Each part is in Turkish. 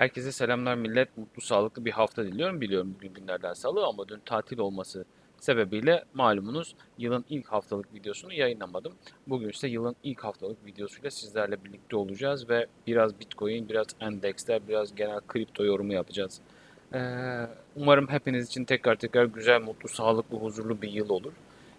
Herkese selamlar millet. Mutlu, sağlıklı bir hafta diliyorum. Biliyorum bugün günlerden salı ama dün tatil olması sebebiyle malumunuz yılın ilk haftalık videosunu yayınlamadım. Bugün ise yılın ilk haftalık videosuyla sizlerle birlikte olacağız ve biraz Bitcoin, biraz Endex'ler, biraz genel kripto yorumu yapacağız. Ee, umarım hepiniz için tekrar tekrar güzel, mutlu, sağlıklı, huzurlu bir yıl olur.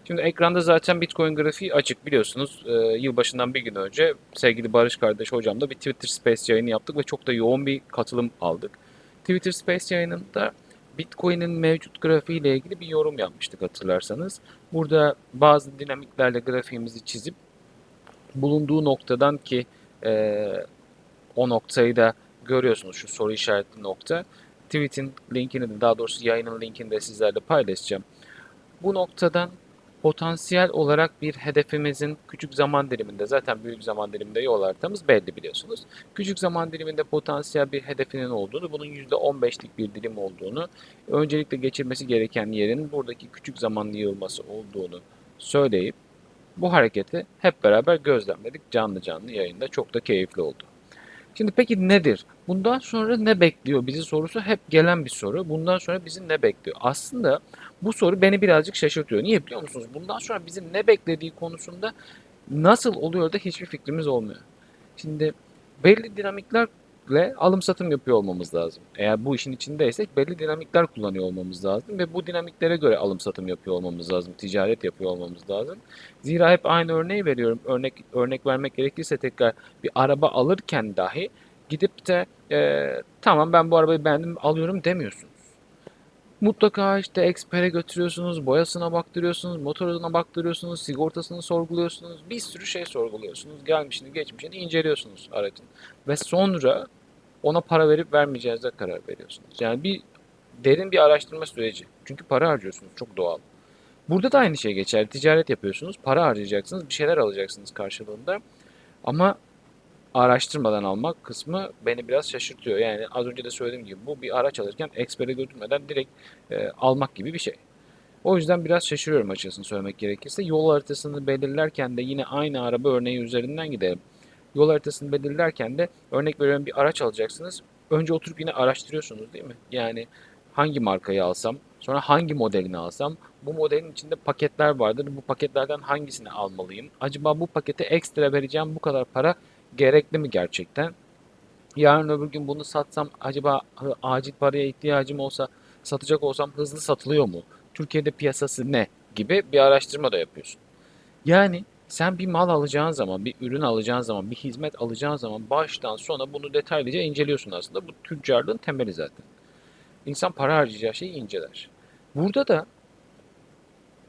Şimdi ekranda zaten Bitcoin grafiği açık biliyorsunuz. Ee, yılbaşından bir gün önce sevgili Barış kardeş hocamla bir Twitter Space yayını yaptık ve çok da yoğun bir katılım aldık. Twitter Space yayınında Bitcoin'in mevcut grafiği ile ilgili bir yorum yapmıştık hatırlarsanız. Burada bazı dinamiklerle grafiğimizi çizip bulunduğu noktadan ki e, o noktayı da görüyorsunuz şu soru işaretli nokta. Tweet'in linkini de daha doğrusu yayının linkini de sizlerle paylaşacağım. Bu noktadan potansiyel olarak bir hedefimizin küçük zaman diliminde zaten büyük zaman diliminde yol haritamız belli biliyorsunuz. Küçük zaman diliminde potansiyel bir hedefinin olduğunu, bunun %15'lik bir dilim olduğunu, öncelikle geçirmesi gereken yerin buradaki küçük zaman yığılması olduğunu söyleyip bu hareketi hep beraber gözlemledik canlı canlı yayında. Çok da keyifli oldu. Şimdi peki nedir? Bundan sonra ne bekliyor bizi sorusu hep gelen bir soru. Bundan sonra bizi ne bekliyor? Aslında bu soru beni birazcık şaşırtıyor. Niye biliyor musunuz? Bundan sonra bizi ne beklediği konusunda nasıl oluyor da hiçbir fikrimiz olmuyor. Şimdi belli dinamiklerle alım satım yapıyor olmamız lazım. Eğer bu işin içindeysek belli dinamikler kullanıyor olmamız lazım ve bu dinamiklere göre alım satım yapıyor olmamız lazım. Ticaret yapıyor olmamız lazım. Zira hep aynı örneği veriyorum. Örnek örnek vermek gerekirse tekrar bir araba alırken dahi gidip de e, tamam ben bu arabayı beğendim alıyorum demiyorsunuz. Mutlaka işte ekspere götürüyorsunuz, boyasına baktırıyorsunuz, motoruna baktırıyorsunuz, sigortasını sorguluyorsunuz, bir sürü şey sorguluyorsunuz. Gelmişini geçmişini inceliyorsunuz aracın. Ve sonra ona para verip vermeyeceğinize karar veriyorsunuz. Yani bir derin bir araştırma süreci. Çünkü para harcıyorsunuz, çok doğal. Burada da aynı şey geçer. Ticaret yapıyorsunuz, para harcayacaksınız, bir şeyler alacaksınız karşılığında. Ama araştırmadan almak kısmı beni biraz şaşırtıyor. Yani az önce de söylediğim gibi bu bir araç alırken ekspere götürmeden direkt e, almak gibi bir şey. O yüzden biraz şaşırıyorum açıkçası söylemek gerekirse. Yol haritasını belirlerken de yine aynı araba örneği üzerinden gidelim. Yol haritasını belirlerken de örnek veriyorum bir araç alacaksınız. Önce oturup yine araştırıyorsunuz değil mi? Yani hangi markayı alsam, sonra hangi modelini alsam, bu modelin içinde paketler vardır. Bu paketlerden hangisini almalıyım? Acaba bu pakete ekstra vereceğim bu kadar para gerekli mi gerçekten? Yarın öbür gün bunu satsam acaba acil paraya ihtiyacım olsa satacak olsam hızlı satılıyor mu? Türkiye'de piyasası ne? Gibi bir araştırma da yapıyorsun. Yani sen bir mal alacağın zaman, bir ürün alacağın zaman, bir hizmet alacağın zaman baştan sona bunu detaylıca inceliyorsun aslında. Bu tüccarlığın temeli zaten. İnsan para harcayacağı şeyi inceler. Burada da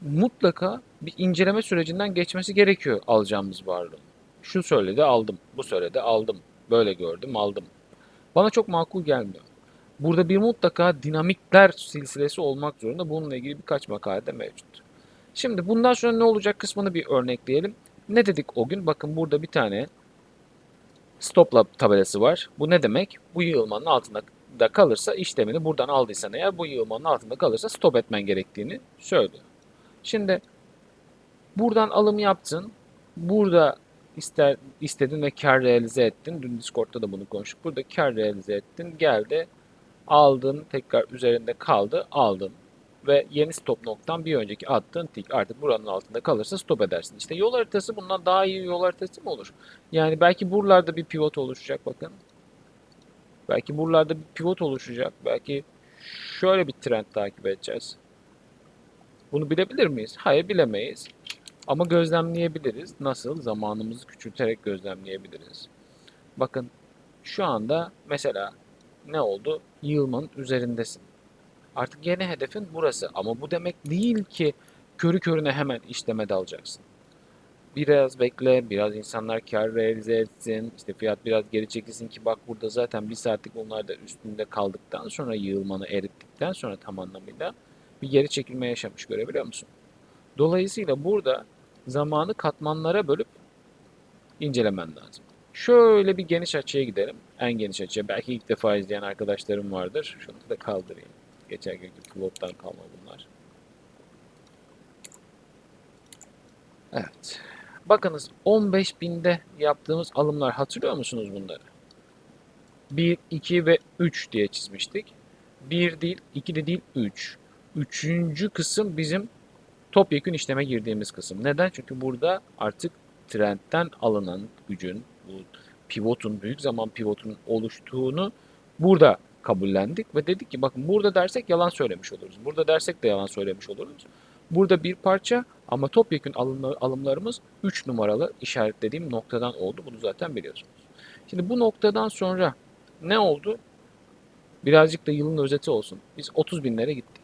mutlaka bir inceleme sürecinden geçmesi gerekiyor alacağımız varlığın. Şu söyledi aldım, bu söyledi aldım, böyle gördüm aldım. Bana çok makul gelmiyor. Burada bir mutlaka dinamikler silsilesi olmak zorunda. Bununla ilgili birkaç makale de mevcut. Şimdi bundan sonra ne olacak kısmını bir örnekleyelim. Ne dedik o gün? Bakın burada bir tane stop tabelası var. Bu ne demek? Bu yığılmanın altında da kalırsa işlemini buradan aldıysan eğer bu yığılmanın altında kalırsa stop etmen gerektiğini söylüyor. Şimdi buradan alım yaptın. Burada ister istedin ve kar realize ettin. Dün Discord'da da bunu konuştuk. Burada kar realize ettin. Geldi, aldın, tekrar üzerinde kaldı, aldın. Ve yeni stop noktan bir önceki attığın tik artık buranın altında kalırsa stop edersin. İşte yol haritası bundan daha iyi yol haritası mı olur? Yani belki buralarda bir pivot oluşacak bakın. Belki buralarda bir pivot oluşacak. Belki şöyle bir trend takip edeceğiz. Bunu bilebilir miyiz? Hayır bilemeyiz. Ama gözlemleyebiliriz. Nasıl? Zamanımızı küçülterek gözlemleyebiliriz. Bakın şu anda mesela ne oldu? Yığılmanın üzerindesin. Artık yeni hedefin burası. Ama bu demek değil ki körü körüne hemen işleme dalacaksın. Biraz bekle, biraz insanlar kar realize etsin, işte fiyat biraz geri çekilsin ki bak burada zaten bir saatlik onlar da üstünde kaldıktan sonra yığılmanı erittikten sonra tam anlamıyla bir geri çekilme yaşamış görebiliyor musun? Dolayısıyla burada zamanı katmanlara bölüp incelemen lazım. Şöyle bir geniş açıya gidelim. En geniş açıya. Belki ilk defa izleyen arkadaşlarım vardır. Şunu da kaldırayım. Geçen günkü flottan kalma bunlar. Evet. Bakınız 15 binde yaptığımız alımlar hatırlıyor musunuz bunları? 1, 2 ve 3 diye çizmiştik. 1 değil, 2 de değil, 3. Üçüncü kısım bizim topyekün işleme girdiğimiz kısım. Neden? Çünkü burada artık trendten alınan gücün, bu pivotun, büyük zaman pivotunun oluştuğunu burada kabullendik ve dedik ki bakın burada dersek yalan söylemiş oluruz. Burada dersek de yalan söylemiş oluruz. Burada bir parça ama topyekün alımlar, alımlarımız 3 numaralı işaretlediğim noktadan oldu. Bunu zaten biliyorsunuz. Şimdi bu noktadan sonra ne oldu? Birazcık da yılın özeti olsun. Biz 30 binlere gittik.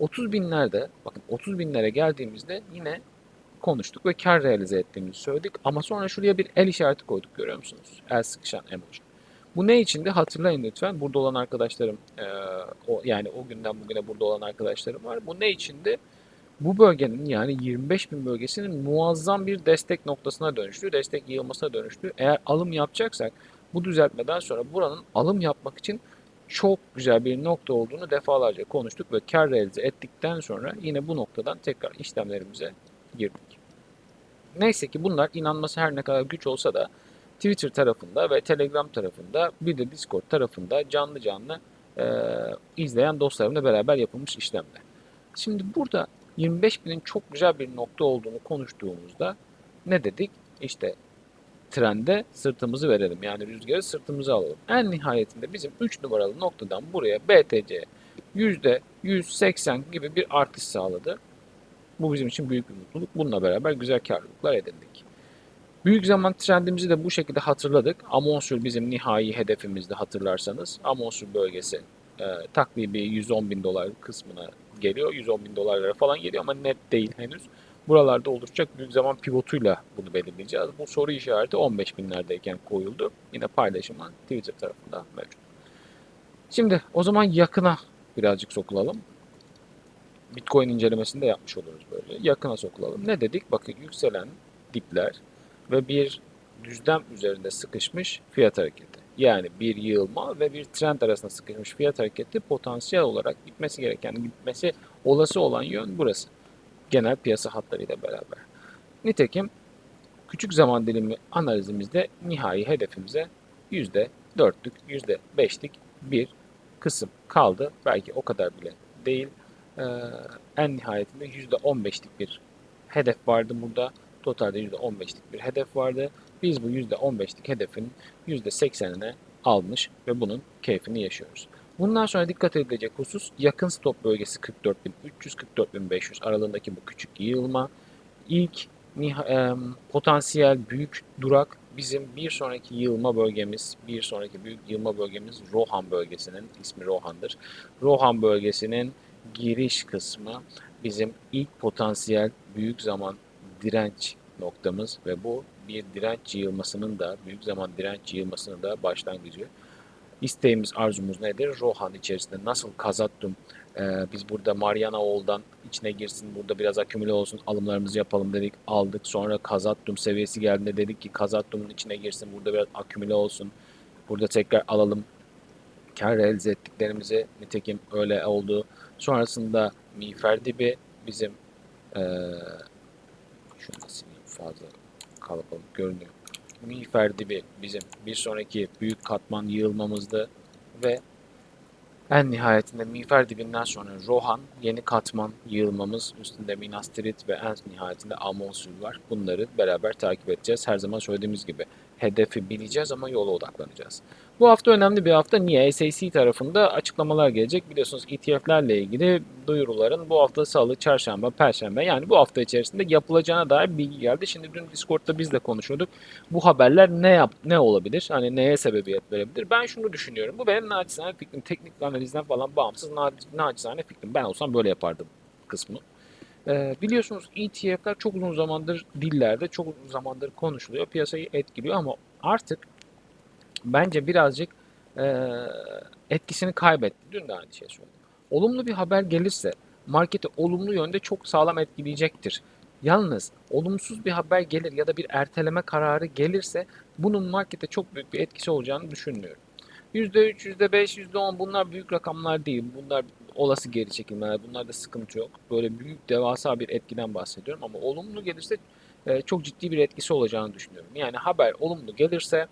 30 binlerde bakın 30 binlere geldiğimizde yine konuştuk ve kar realize ettiğimizi söyledik. Ama sonra şuraya bir el işareti koyduk görüyor musunuz? El sıkışan emoji. Bu ne içindi? Hatırlayın lütfen. Burada olan arkadaşlarım, eee, o, yani o günden bugüne burada olan arkadaşlarım var. Bu ne içindi? Bu bölgenin yani 25 bin bölgesinin muazzam bir destek noktasına dönüştü. Destek yığılmasına dönüştü. Eğer alım yapacaksak bu düzeltmeden sonra buranın alım yapmak için çok güzel bir nokta olduğunu defalarca konuştuk ve kar realize ettikten sonra yine bu noktadan tekrar işlemlerimize girdik. Neyse ki bunlar inanması her ne kadar güç olsa da Twitter tarafında ve Telegram tarafında bir de Discord tarafında canlı canlı e, izleyen dostlarımla beraber yapılmış işlemler. Şimdi burada 25 binin çok güzel bir nokta olduğunu konuştuğumuzda ne dedik? İşte trende sırtımızı verelim. Yani rüzgarı sırtımıza alalım. En nihayetinde bizim 3 numaralı noktadan buraya BTC %180 gibi bir artış sağladı. Bu bizim için büyük bir mutluluk. Bununla beraber güzel karlılıklar edindik. Büyük zaman trendimizi de bu şekilde hatırladık. Amonsur bizim nihai hedefimizdi hatırlarsanız. Amonsur bölgesi e, takribi 110 bin dolar kısmına geliyor. 110 bin dolarlara falan geliyor ama net değil henüz. Buralarda oluşacak büyük zaman pivotuyla bunu belirleyeceğiz. Bu soru işareti 15 binlerdeyken koyuldu. Yine paylaşıma Twitter tarafında mevcut. Şimdi o zaman yakına birazcık sokulalım. Bitcoin incelemesini de yapmış oluruz böyle. Yakına sokulalım. Ne dedik? Bakın yükselen dipler ve bir düzlem üzerinde sıkışmış fiyat hareketi. Yani bir yığılma ve bir trend arasında sıkışmış fiyat hareketi potansiyel olarak gitmesi gereken, gitmesi olası olan yön burası. Genel piyasa hatlarıyla beraber. Nitekim küçük zaman dilimi analizimizde nihai hedefimize %4'lük, %5'lik bir kısım kaldı. Belki o kadar bile değil. Ee, en nihayetinde %15'lik bir hedef vardı burada. Totalde %15'lik bir hedef vardı. Biz bu %15'lik hedefin %80'ine almış ve bunun keyfini yaşıyoruz. Bundan sonra dikkat edilecek husus yakın stop bölgesi 44.300-44.500 aralığındaki bu küçük yığılma. İlk em, potansiyel büyük durak bizim bir sonraki yığılma bölgemiz, bir sonraki büyük yığılma bölgemiz Rohan bölgesinin ismi Rohan'dır. Rohan bölgesinin giriş kısmı bizim ilk potansiyel büyük zaman direnç noktamız ve bu bir direnç yığılmasının da büyük zaman direnç yığılmasının da başlangıcı. İsteğimiz, arzumuz nedir? Rohan içerisinde nasıl Kazattum ee, biz burada Mariana Oğul'dan içine girsin, burada biraz akümüle olsun, alımlarımızı yapalım dedik, aldık. Sonra Kazattum seviyesi geldiğinde dedik ki Kazattum'un içine girsin, burada biraz akümüle olsun. Burada tekrar alalım. Kar realize ettiklerimizi nitekim öyle oldu. Sonrasında Miğfer dibi bizim ee, şunu fazla kalabalık görünüyor. Miğfer dibi bizim bir sonraki büyük katman yığılmamızdı ve en nihayetinde miğfer dibinden sonra Rohan, yeni katman yığılmamız, üstünde Minas Tirith ve en nihayetinde Amonsul var. Bunları beraber takip edeceğiz. Her zaman söylediğimiz gibi hedefi bileceğiz ama yola odaklanacağız. Bu hafta önemli bir hafta. Niye? SAC tarafında açıklamalar gelecek. Biliyorsunuz ETF'lerle ilgili duyuruların bu hafta salı, çarşamba, perşembe yani bu hafta içerisinde yapılacağına dair bilgi geldi. Şimdi dün Discord'da biz de konuşuyorduk. Bu haberler ne yap ne olabilir? Hani neye sebebiyet verebilir? Ben şunu düşünüyorum. Bu benim naçizane fikrim. Teknik analizden falan bağımsız naçizane fikrim. Ben olsam böyle yapardım kısmı. Ee, biliyorsunuz ETF'ler çok uzun zamandır dillerde, çok uzun zamandır konuşuluyor. Piyasayı etkiliyor ama artık bence birazcık e, etkisini kaybetti. Dün de aynı şey söyledim. Olumlu bir haber gelirse marketi olumlu yönde çok sağlam etkileyecektir. Yalnız olumsuz bir haber gelir ya da bir erteleme kararı gelirse bunun markete çok büyük bir etkisi olacağını düşünmüyorum. %3, %5, %10 bunlar büyük rakamlar değil. Bunlar olası geri çekilmeler. Bunlarda sıkıntı yok. Böyle büyük devasa bir etkiden bahsediyorum ama olumlu gelirse e, çok ciddi bir etkisi olacağını düşünüyorum. Yani haber olumlu gelirse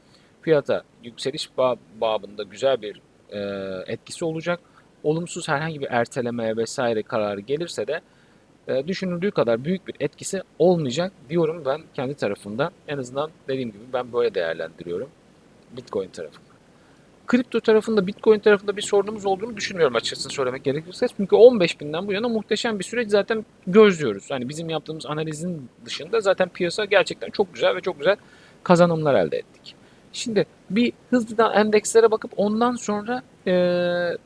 fiyata yükseliş ba- babında güzel bir e, etkisi olacak. Olumsuz herhangi bir ertelemeye vesaire kararı gelirse de e, düşünüldüğü kadar büyük bir etkisi olmayacak diyorum ben kendi tarafımda. En azından dediğim gibi ben böyle değerlendiriyorum Bitcoin tarafında. Kripto tarafında, Bitcoin tarafında bir sorunumuz olduğunu düşünmüyorum açıkçası söylemek gerekirse. Çünkü 15 binden bu yana muhteşem bir süreç zaten gözlüyoruz. Hani bizim yaptığımız analizin dışında zaten piyasa gerçekten çok güzel ve çok güzel kazanımlar elde ettik. Şimdi bir hızlıdan endekslere bakıp ondan sonra e,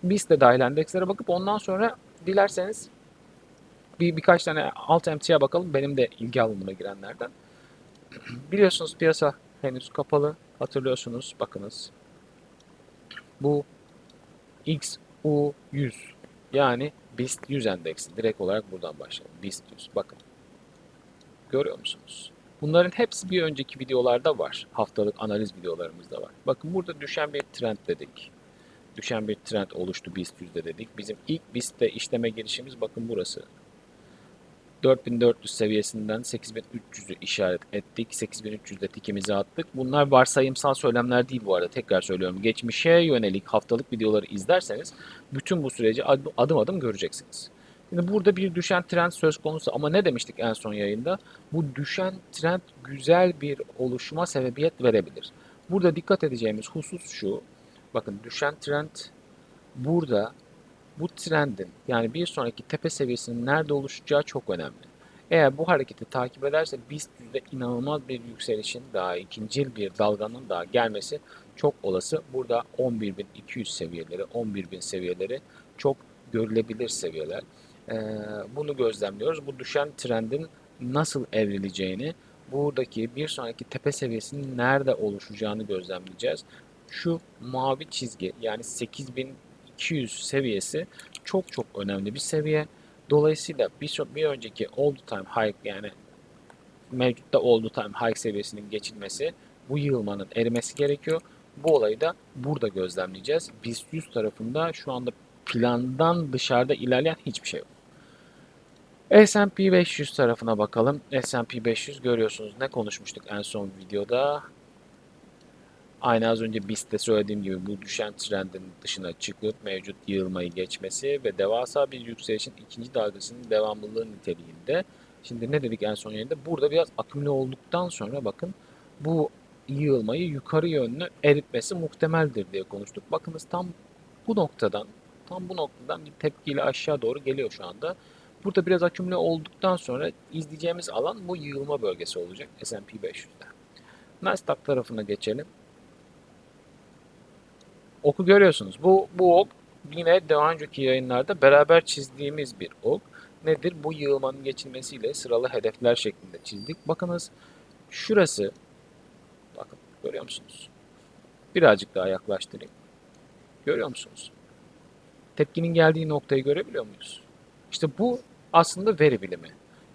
BIST de dahil endekslere bakıp ondan sonra dilerseniz bir birkaç tane alt emtia bakalım. Benim de ilgi alanıma girenlerden. Biliyorsunuz piyasa henüz kapalı. Hatırlıyorsunuz. Bakınız. Bu XU100 yani BIST 100 endeksi. Direkt olarak buradan başlayalım. BIST 100. Bakın. Görüyor musunuz? Bunların hepsi bir önceki videolarda var. Haftalık analiz videolarımızda var. Bakın burada düşen bir trend dedik. Düşen bir trend oluştu BIST 100'de dedik. Bizim ilk BIST'te işleme girişimiz bakın burası. 4400 seviyesinden 8300'ü işaret ettik. 8300'de tikimizi attık. Bunlar varsayımsal söylemler değil bu arada. Tekrar söylüyorum. Geçmişe yönelik haftalık videoları izlerseniz bütün bu süreci ad- adım adım göreceksiniz. Şimdi burada bir düşen trend söz konusu ama ne demiştik en son yayında? Bu düşen trend güzel bir oluşuma sebebiyet verebilir. Burada dikkat edeceğimiz husus şu. Bakın düşen trend burada bu trendin yani bir sonraki tepe seviyesinin nerede oluşacağı çok önemli. Eğer bu hareketi takip ederse BIST yüzde inanılmaz bir yükselişin daha ikinci bir dalganın daha gelmesi çok olası. Burada 11.200 seviyeleri, 11.000 seviyeleri çok görülebilir seviyeler. Ee, bunu gözlemliyoruz. Bu düşen trendin nasıl evrileceğini, buradaki bir sonraki tepe seviyesinin nerede oluşacağını gözlemleyeceğiz. Şu mavi çizgi yani 8200 seviyesi çok çok önemli bir seviye. Dolayısıyla bir, bir önceki all time high yani mevcutta all time high seviyesinin geçilmesi bu yığılmanın erimesi gerekiyor. Bu olayı da burada gözlemleyeceğiz. BIST 100 tarafında şu anda plandan dışarıda ilerleyen hiçbir şey yok. S&P 500 tarafına bakalım. S&P 500 görüyorsunuz ne konuşmuştuk en son videoda. Aynı az önce BIST'te söylediğim gibi bu düşen trendin dışına çıkıp mevcut yığılmayı geçmesi ve devasa bir yükselişin ikinci dalgasının devamlılığı niteliğinde. Şimdi ne dedik en son yerinde? Burada biraz akümüle olduktan sonra bakın bu yığılmayı yukarı yönlü eritmesi muhtemeldir diye konuştuk. Bakınız tam bu noktadan tam bu noktadan bir tepkiyle aşağı doğru geliyor şu anda. Burada biraz akümüle olduktan sonra izleyeceğimiz alan bu yığılma bölgesi olacak S&P 500'de. Nasdaq tarafına geçelim. Oku görüyorsunuz. Bu, bu ok yine daha önceki yayınlarda beraber çizdiğimiz bir ok. Nedir? Bu yığılmanın geçilmesiyle sıralı hedefler şeklinde çizdik. Bakınız şurası bakın görüyor musunuz? Birazcık daha yaklaştırayım. Görüyor musunuz? Tepkinin geldiği noktayı görebiliyor muyuz? İşte bu aslında veri bilimi.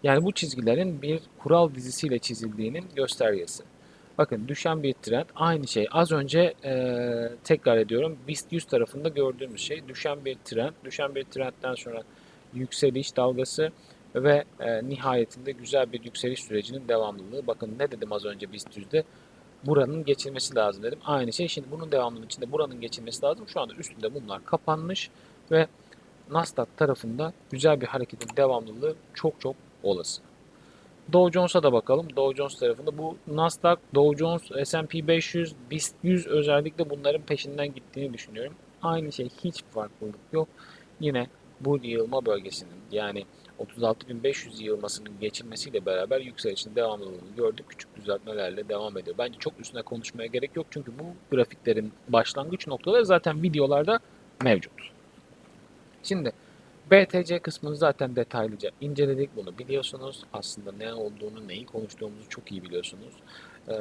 Yani bu çizgilerin bir kural dizisiyle çizildiğinin göstergesi. Bakın düşen bir trend. Aynı şey. Az önce eee, tekrar ediyorum. BIST 100 tarafında gördüğümüz şey. Düşen bir trend. Düşen bir trendten sonra yükseliş dalgası ve eee, nihayetinde güzel bir yükseliş sürecinin devamlılığı. Bakın ne dedim az önce BIST 100'de? Buranın geçilmesi lazım dedim. Aynı şey. Şimdi bunun devamlılığı içinde buranın geçilmesi lazım. Şu anda üstünde bunlar kapanmış ve Nasdaq tarafında güzel bir hareketin devamlılığı çok çok olası. Dow Jones'a da bakalım. Dow Jones tarafında bu Nasdaq, Dow Jones, S&P 500, BIST 100 özellikle bunların peşinden gittiğini düşünüyorum. Aynı şey hiç farklılık yok. Yine bu yığılma bölgesinin yani 36.500 yığılmasının geçilmesiyle beraber yükselişin devamlılığını gördük. Küçük düzeltmelerle devam ediyor. Bence çok üstüne konuşmaya gerek yok çünkü bu grafiklerin başlangıç noktaları zaten videolarda mevcut. Şimdi BTC kısmını zaten detaylıca inceledik. Bunu biliyorsunuz. Aslında ne olduğunu, neyi konuştuğumuzu çok iyi biliyorsunuz. Ee,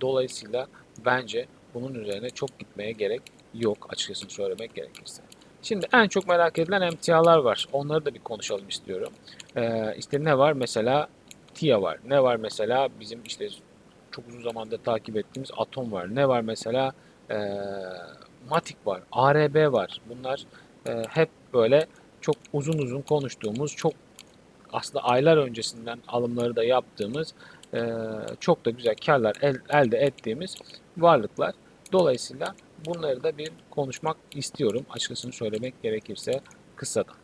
dolayısıyla bence bunun üzerine çok gitmeye gerek yok açıkçası söylemek gerekirse. Şimdi en çok merak edilen emtialar var. Onları da bir konuşalım istiyorum. Ee, ne var? Mesela TIA var. Ne var mesela? Bizim işte çok uzun zamandır takip ettiğimiz Atom var. Ne var mesela? Ee, Matic var. ARB var. Bunlar e, hep böyle çok uzun uzun konuştuğumuz, çok aslında aylar öncesinden alımları da yaptığımız, e, çok da güzel karlar el- elde ettiğimiz varlıklar. Dolayısıyla bunları da bir konuşmak istiyorum. Açıkçası söylemek gerekirse kısadan.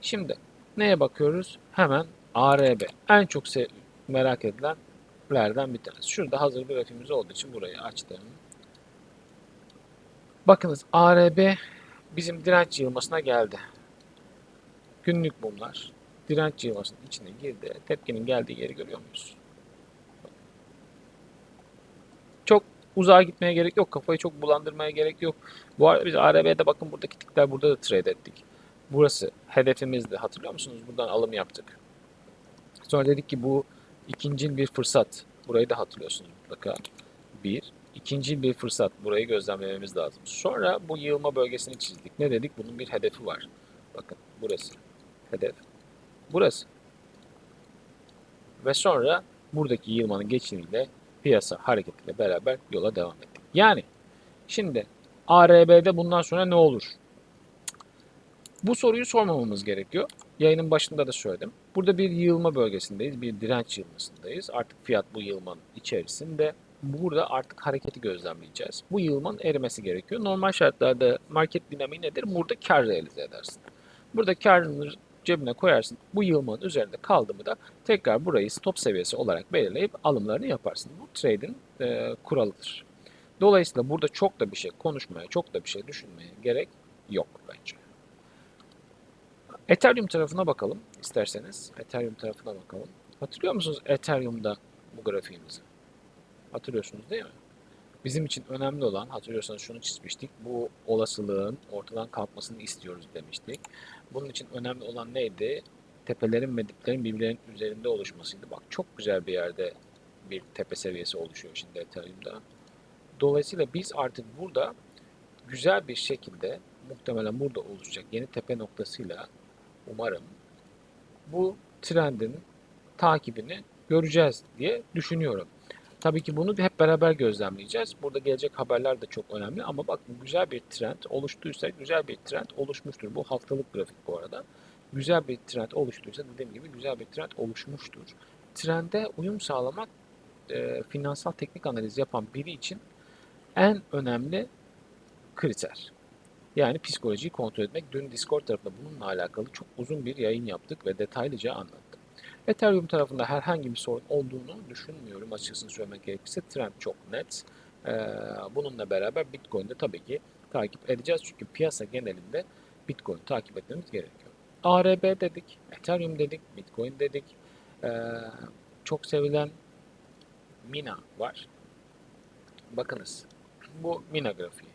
Şimdi neye bakıyoruz? Hemen ARB. En çok se- merak edilenlerden bir tanesi. Şurada hazır bir grafimiz olduğu için burayı açtım. Bakınız ARB bizim direnç yığılmasına geldi. Günlük mumlar direnç yığılmasının içine girdi. Tepkinin geldiği yeri görüyor muyuz? Çok uzağa gitmeye gerek yok. Kafayı çok bulandırmaya gerek yok. Bu arada biz ARB'de bakın buradaki tikler burada da trade ettik. Burası hedefimizdi. Hatırlıyor musunuz? Buradan alım yaptık. Sonra dedik ki bu ikinci bir fırsat. Burayı da hatırlıyorsunuz mutlaka. Bir. İkinci bir fırsat. Burayı gözlemlememiz lazım. Sonra bu yığılma bölgesini çizdik. Ne dedik? Bunun bir hedefi var. Bakın burası. Hedef. Burası. Ve sonra buradaki yığılmanın geçimiyle piyasa hareketiyle beraber yola devam ettik. Yani şimdi ARB'de bundan sonra ne olur? Bu soruyu sormamamız gerekiyor. Yayının başında da söyledim. Burada bir yığılma bölgesindeyiz, bir direnç yığılmasındayız. Artık fiyat bu yığılmanın içerisinde. Burada artık hareketi gözlemleyeceğiz. Bu yığılmanın erimesi gerekiyor. Normal şartlarda market dinamiği nedir? Burada kar realize edersin. Burada karını cebine koyarsın. Bu yığılmanın üzerinde kaldı mı da tekrar burayı stop seviyesi olarak belirleyip alımlarını yaparsın. Bu trade'in e, kuralıdır. Dolayısıyla burada çok da bir şey konuşmaya, çok da bir şey düşünmeye gerek yok bence. Ethereum tarafına bakalım isterseniz. Ethereum tarafına bakalım. Hatırlıyor musunuz Ethereum'da bu grafiğimizi? Hatırlıyorsunuz değil mi? Bizim için önemli olan, hatırlıyorsanız şunu çizmiştik. Bu olasılığın ortadan kalkmasını istiyoruz demiştik. Bunun için önemli olan neydi? Tepelerin ve diplerin birbirlerinin üzerinde oluşmasıydı. Bak çok güzel bir yerde bir tepe seviyesi oluşuyor şimdi Ethereum'da. Dolayısıyla biz artık burada güzel bir şekilde muhtemelen burada oluşacak yeni tepe noktasıyla umarım bu trendin takibini göreceğiz diye düşünüyorum. Tabii ki bunu hep beraber gözlemleyeceğiz. Burada gelecek haberler de çok önemli ama bakın güzel bir trend oluştuysa güzel bir trend oluşmuştur. Bu haftalık grafik bu arada. Güzel bir trend oluştuysa dediğim gibi güzel bir trend oluşmuştur. Trende uyum sağlamak e, finansal teknik analiz yapan biri için en önemli kriter. Yani psikolojiyi kontrol etmek. Dün Discord tarafında bununla alakalı çok uzun bir yayın yaptık ve detaylıca anlattım. Ethereum tarafında herhangi bir sorun olduğunu düşünmüyorum açıkçası söylemek gerekirse. Trend çok net. Ee, bununla beraber Bitcoin'de tabii ki takip edeceğiz. Çünkü piyasa genelinde Bitcoin takip etmemiz gerekiyor. ARB dedik, Ethereum dedik, Bitcoin dedik. Ee, çok sevilen Mina var. Bakınız bu Mina grafiği.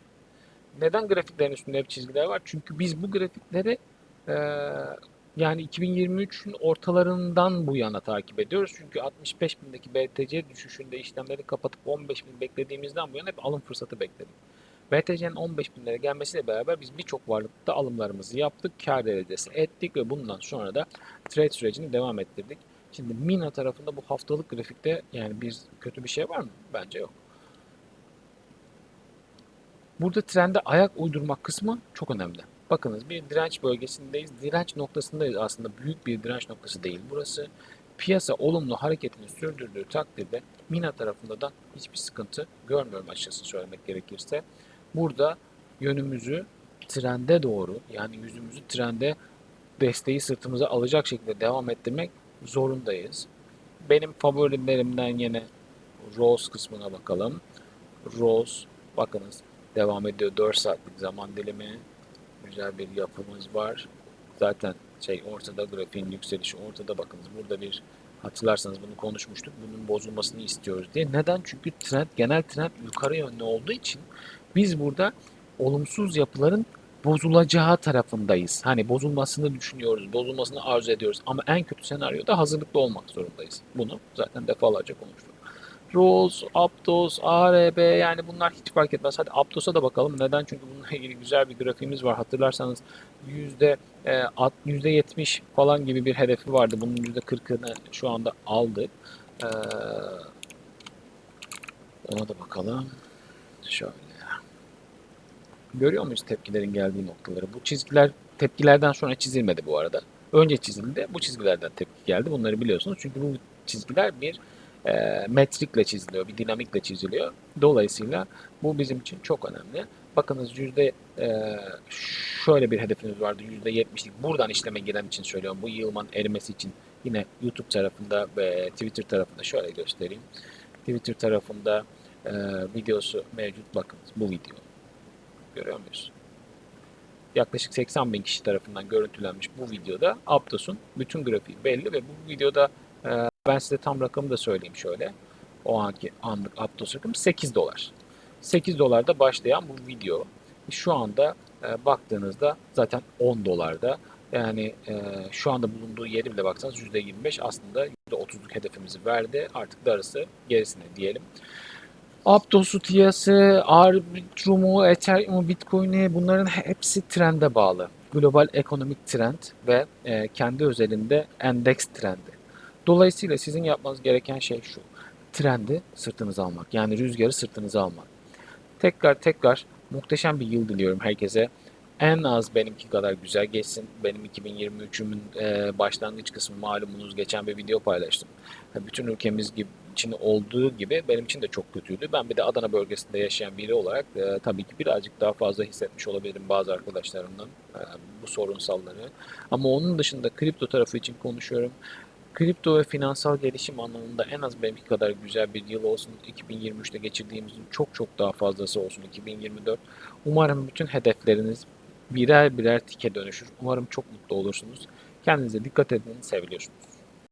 Neden grafiklerin üstünde hep çizgiler var? Çünkü biz bu grafikleri e, yani 2023'ün ortalarından bu yana takip ediyoruz. Çünkü 65.000'deki BTC düşüşünde işlemleri kapatıp 15.000 beklediğimizden bu yana hep alım fırsatı bekledik. BTC'nin 15.000'lere gelmesiyle beraber biz birçok varlıkta alımlarımızı yaptık, kar derecesi ettik ve bundan sonra da trade sürecini devam ettirdik. Şimdi Mina tarafında bu haftalık grafikte yani bir kötü bir şey var mı? Bence yok. Burada trende ayak uydurmak kısmı çok önemli. Bakınız bir direnç bölgesindeyiz. Direnç noktasındayız aslında. Büyük bir direnç noktası değil burası. Piyasa olumlu hareketini sürdürdüğü takdirde Mina tarafında da hiçbir sıkıntı görmüyorum açıkçası söylemek gerekirse. Burada yönümüzü trende doğru yani yüzümüzü trende desteği sırtımıza alacak şekilde devam ettirmek zorundayız. Benim favorilerimden yine Rose kısmına bakalım. Rose bakınız devam ediyor 4 saatlik zaman dilimi. Güzel bir yapımız var. Zaten şey ortada grafiğin yükselişi ortada bakınız. Burada bir hatırlarsanız bunu konuşmuştuk. Bunun bozulmasını istiyoruz diye. Neden? Çünkü trend genel trend yukarı yönlü olduğu için biz burada olumsuz yapıların bozulacağı tarafındayız. Hani bozulmasını düşünüyoruz, bozulmasını arzu ediyoruz ama en kötü senaryoda hazırlıklı olmak zorundayız. Bunu zaten defalarca konuştuk. Rose, Aptos, ARB yani bunlar hiç fark etmez. Hadi Aptos'a da bakalım. Neden? Çünkü bununla ilgili güzel bir grafiğimiz var. Hatırlarsanız yüzde e, yüzde 70 falan gibi bir hedefi vardı. Bunun yüzde 40'ını şu anda aldık. Ee, ona da bakalım. Şöyle. Görüyor muyuz tepkilerin geldiği noktaları? Bu çizgiler tepkilerden sonra çizilmedi bu arada. Önce çizildi. Bu çizgilerden tepki geldi. Bunları biliyorsunuz. Çünkü bu çizgiler bir e, metrikle çiziliyor, bir dinamikle çiziliyor. Dolayısıyla bu bizim için çok önemli. Bakınız yüzde e, şöyle bir hedefimiz vardı. Yüzde yetmişlik buradan işleme giren için söylüyorum. Bu yığılmanın erimesi için yine YouTube tarafında ve Twitter tarafında şöyle göstereyim. Twitter tarafında e, videosu mevcut. Bakınız bu video. Görüyor muyuz? Yaklaşık 80 bin kişi tarafından görüntülenmiş bu videoda Aptos'un bütün grafiği belli ve bu videoda e, ben size tam rakamı da söyleyeyim şöyle. O anki anlık Aptos rakamı 8 dolar. 8 dolarda başlayan bu video şu anda e, baktığınızda zaten 10 dolarda. Yani e, şu anda bulunduğu yeri bile baksanız %25 aslında %30'luk hedefimizi verdi. Artık darısı gerisine diyelim. Aptos'u, TIA'sı, Arbitrum'u, Ethereum'u, Bitcoin'i bunların hepsi trende bağlı. Global ekonomik trend ve e, kendi özelinde endeks trendi. Dolayısıyla sizin yapmanız gereken şey şu. Trendi sırtınıza almak. Yani rüzgarı sırtınıza almak. Tekrar tekrar muhteşem bir yıl diliyorum herkese. En az benimki kadar güzel geçsin. Benim 2023'ümün e, başlangıç kısmı malumunuz geçen bir video paylaştım. Bütün ülkemiz gibi için olduğu gibi benim için de çok kötüydü. Ben bir de Adana bölgesinde yaşayan biri olarak e, tabii ki birazcık daha fazla hissetmiş olabilirim bazı arkadaşlarımdan e, bu sorunsalları. Ama onun dışında kripto tarafı için konuşuyorum. Kripto ve finansal gelişim anlamında en az benimki kadar güzel bir yıl olsun. 2023'te geçirdiğimizin çok çok daha fazlası olsun 2024. Umarım bütün hedefleriniz birer birer tike dönüşür. Umarım çok mutlu olursunuz. Kendinize dikkat edin, seviliyorsunuz.